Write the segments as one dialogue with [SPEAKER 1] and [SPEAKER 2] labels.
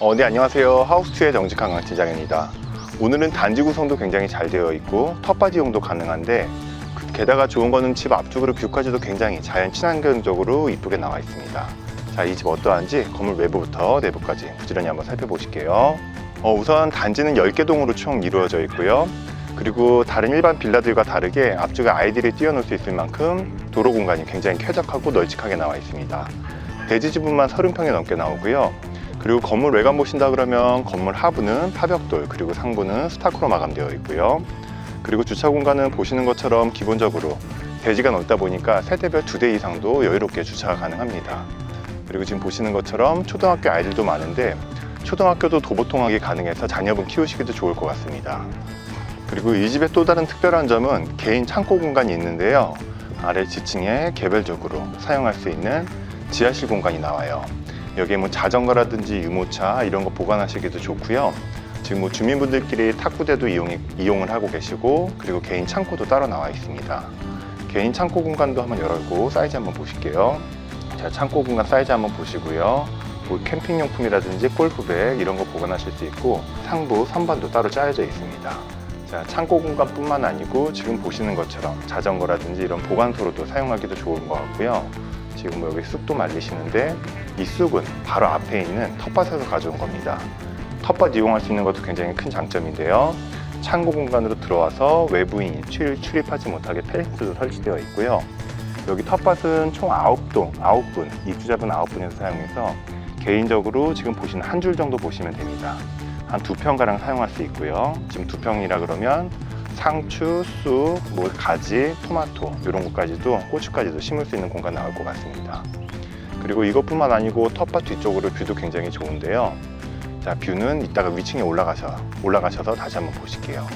[SPEAKER 1] 어, 네, 안녕하세요. 하우스투의 정직한 강팀장입니다. 오늘은 단지 구성도 굉장히 잘 되어 있고 텃밭 이용도 가능한데 그- 게다가 좋은 거는 집 앞쪽으로 뷰까지도 굉장히 자연 친환경적으로 이쁘게 나와 있습니다. 자, 이 집 어떠한지 건물 외부부터 내부까지 부지런히 한번 살펴보실게요. 어, 우선 단지는 10개 동으로 총 이루어져 있고요. 그리고 다른 일반 빌라들과 다르게 앞쪽에 아이들이 뛰어놀 수 있을 만큼 도로 공간이 굉장히 쾌적하고 널찍하게 나와 있습니다. 대지 지분만 30평이 넘게 나오고요. 그리고 건물 외관 보신다 그러면 건물 하부는 파벽돌 그리고 상부는 스타크로 마감되어 있고요. 그리고 주차 공간은 보시는 것처럼 기본적으로 대지가 넓다 보니까 세대별 두 대 이상도 여유롭게 주차가 가능합니다. 그리고 지금 보시는 것처럼 초등학교 아이들도 많은데 초등학교도 도보 통학이 가능해서 자녀분 키우시기도 좋을 것 같습니다. 그리고 이 집의 또 다른 특별한 점은 개인 창고 공간이 있는데요. 아래 지층에 개별적으로 사용할 수 있는 지하실 공간이 나와요. 여기에 뭐 자전거라든지 유모차 이런 거 보관하시기도 좋고요. 지금 뭐 주민분들끼리 탁구대도 이용, 이용을 하고 계시고 그리고 개인 창고도 따로 나와 있습니다. 개인 창고 공간도 한번 열고 사이즈 한번 보실게요. 자, 창고 공간 사이즈 한번 보시고요. 뭐 캠핑용품이라든지 골프백 이런 거 보관하실 수 있고 상부 선반도 따로 짜여져 있습니다. 자, 창고 공간뿐만 아니고 지금 보시는 것처럼 자전거라든지 이런 보관소로도 사용하기도 좋은 것 같고요. 지금 뭐 여기 쑥도 말리시는데 이 쑥은 바로 앞에 있는 텃밭에서 가져온 겁니다. 텃밭 이용할 수 있는 것도 굉장히 큰 장점인데요. 창고 공간으로 들어와서 외부인이 출, 출입하지 못하게 펠리스도 설치되어 있고요. 여기 텃밭은 총 9동, 9분, 입주자분 9분에서 사용해서 개인적으로 지금 보시는 한 줄 정도 보시면 됩니다. 한 두 평가량 사용할 수 있고요. 지금 두 평이라 그러면 상추, 쑥, 뭐 가지, 토마토 이런 것까지도 고추까지도 심을 수 있는 공간 나올 것 같습니다. 그리고 이것뿐만 아니고 텃밭 뒤쪽으로 뷰도 굉장히 좋은데요. 자, 뷰는 이따가 위층에 올라가셔, 올라가셔서 다시 한번 보실게요.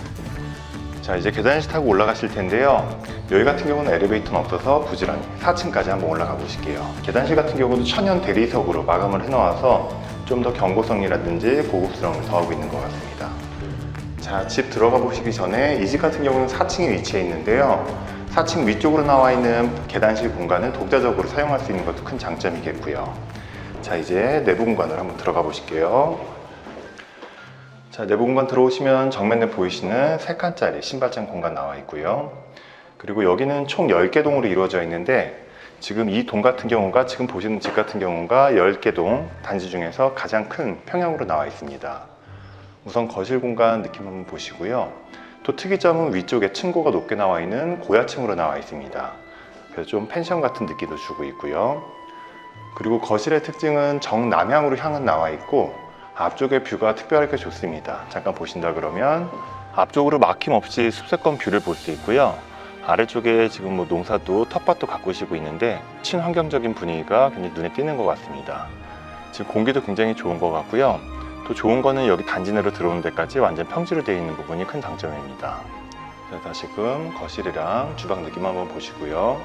[SPEAKER 1] 자, 이제 계단실 타고 올라가실 텐데요. 여기 같은 경우는 엘리베이터는 없어서 부지런히 4층까지 한번 올라가 보실게요. 계단실 같은 경우도 천연 대리석으로 마감을 해놓아서 좀 더 경고성이라든지 고급스러움을 더하고 있는 것 같습니다. 자, 집 들어가 보시기 전에 이 집 같은 경우는 4층에 위치해 있는데요. 4층 위쪽으로 나와 있는 계단실 공간을 독자적으로 사용할 수 있는 것도 큰 장점이겠고요. 자, 이제 내부 공간으로 한번 들어가 보실게요. 자, 내부 공간 들어오시면 정면에 보이시는 3칸짜리 신발장 공간 나와 있고요. 그리고 여기는 총 10개 동으로 이루어져 있는데 지금 이 동 같은 경우가 지금 보시는 집 같은 경우가 10개 동 단지 중에서 가장 큰 평형으로 나와 있습니다. 우선 거실 공간 느낌 한번 보시고요. 또 특이점은 위쪽에 층고가 높게 나와 있는 고야층으로 나와 있습니다. 그래서 좀 펜션 같은 느낌도 주고 있고요. 그리고 거실의 특징은 정남향으로 향은 나와 있고 앞쪽의 뷰가 특별하게 좋습니다. 잠깐 보신다 그러면 앞쪽으로 막힘 없이 숲세권 뷰를 볼 수 있고요. 아래쪽에 지금 뭐 농사도 텃밭도 가꾸시고 있는데 친환경적인 분위기가 굉장히 눈에 띄는 것 같습니다. 지금 공기도 굉장히 좋은 것 같고요. 또 좋은 거는 여기 단지 내로 들어오는 데까지 완전 평지로 되어 있는 부분이 큰 장점입니다. 자, 다시금 거실이랑 주방 느낌 한번 보시고요.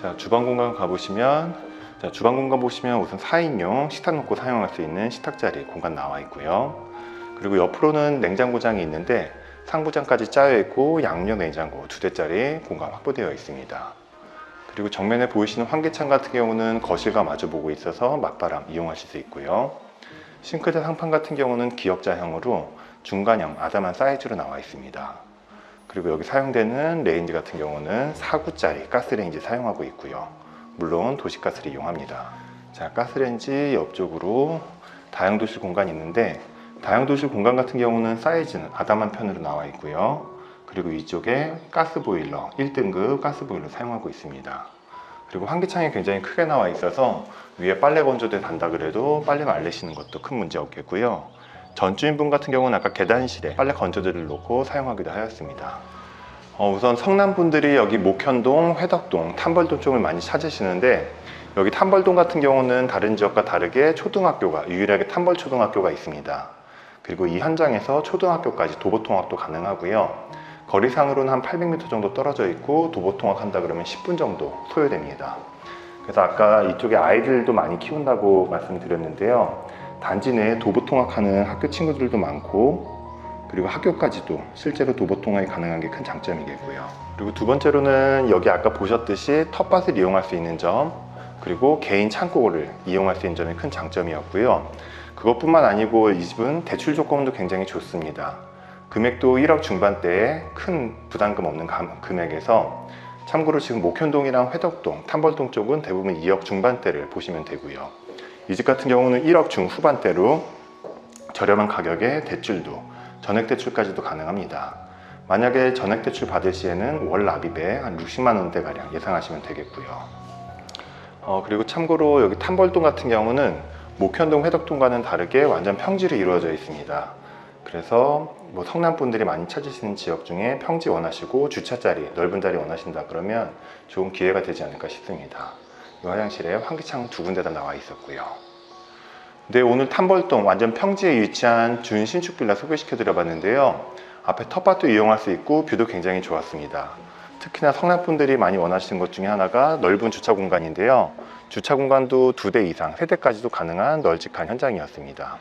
[SPEAKER 1] 자, 주방 공간 가보시면 자, 주방 공간 보시면 우선 4인용 식탁 놓고 사용할 수 있는 식탁 자리 공간 나와 있고요. 그리고 옆으로는 냉장고장이 있는데 상부장까지 짜여 있고 양력 냉장고 두 대짜리 공간 확보되어 있습니다. 그리고 정면에 보이시는 환기창 같은 경우는 거실과 마주 보고 있어서 맞바람 이용하실 수 있고요. 싱크대 상판 같은 경우는 기역자형으로 중간형 아담한 사이즈로 나와 있습니다. 그리고 여기 사용되는 레인지 같은 경우는 4구짜리 가스레인지 사용하고 있고요. 물론 도시가스를 이용합니다. 자, 가스레인지 옆쪽으로 다용도실 공간이 있는데 다용도실 공간 같은 경우는 사이즈는 아담한 편으로 나와 있고요. 그리고 이쪽에 가스보일러, 1등급 가스보일러 사용하고 있습니다. 그리고 환기창이 굉장히 크게 나와 있어서 위에 빨래 건조대 단다 그래도 빨래 말리시는 것도 큰 문제 없겠고요. 전주인분 같은 경우는 아까 계단실에 빨래 건조대를 놓고 사용하기도 하였습니다. 어, 우선 성남분들이 여기 목현동, 회덕동, 탐벌동 쪽을 많이 찾으시는데 여기 탐벌동 같은 경우는 다른 지역과 다르게 초등학교가 유일하게 탐벌초등학교가 있습니다. 그리고 이 현장에서 초등학교까지 도보통학도 가능하고요. 거리상으로는 한 800m 정도 떨어져 있고 도보 통학 한다 그러면 10분 정도 소요됩니다. 그래서 아까 이쪽에 아이들도 많이 키운다고 말씀드렸는데요. 단지 내에 도보 통학하는 학교 친구들도 많고 그리고 학교까지도 실제로 도보 통학이 가능한 게 큰 장점이겠고요. 그리고 두 번째로는 여기 아까 보셨듯이 텃밭을 이용할 수 있는 점 그리고 개인 창고를 이용할 수 있는 점이 큰 장점이었고요. 그것뿐만 아니고 이 집은 대출 조건도 굉장히 좋습니다. 금액도 1억 중반대에 큰 부담금 없는 감- 금액에서 참고로 지금 목현동이랑 회덕동, 탐벌동 쪽은 대부분 2억 중반대를 보시면 되고요. 이 집 같은 경우는 1억 중후반대로 저렴한 가격에 대출도 전액 대출까지도 가능합니다. 만약에 전액 대출 받을 시에는 월 납입에 한 60만 원대 가량 예상하시면 되겠고요. 어, 그리고 참고로 여기 탐벌동 같은 경우는 목현동, 회덕동과는 다르게 완전 평지로 이루어져 있습니다. 그래서 뭐 성남 분들이 많이 찾으시는 지역 중에 평지 원하시고 주차 자리, 넓은 자리 원하신다 그러면 좋은 기회가 되지 않을까 싶습니다. 이 화장실에 환기창 두 군데 다 나와 있었고요. 네, 오늘 탐벌동 완전 평지에 위치한 준 신축 빌라 소개시켜 드려 봤는데요. 앞에 텃밭도 이용할 수 있고 뷰도 굉장히 좋았습니다. 특히나 성남 분들이 많이 원하시는 것 중에 하나가 넓은 주차 공간인데요. 주차 공간도 두 대 이상, 세 대까지도 가능한 널찍한 현장이었습니다.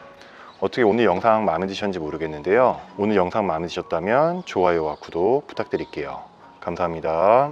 [SPEAKER 1] 어떻게 오늘 영상 마음에 드셨는지 모르겠는데요. 오늘 영상 마음에 드셨다면 좋아요와 구독 부탁드릴게요. 감사합니다.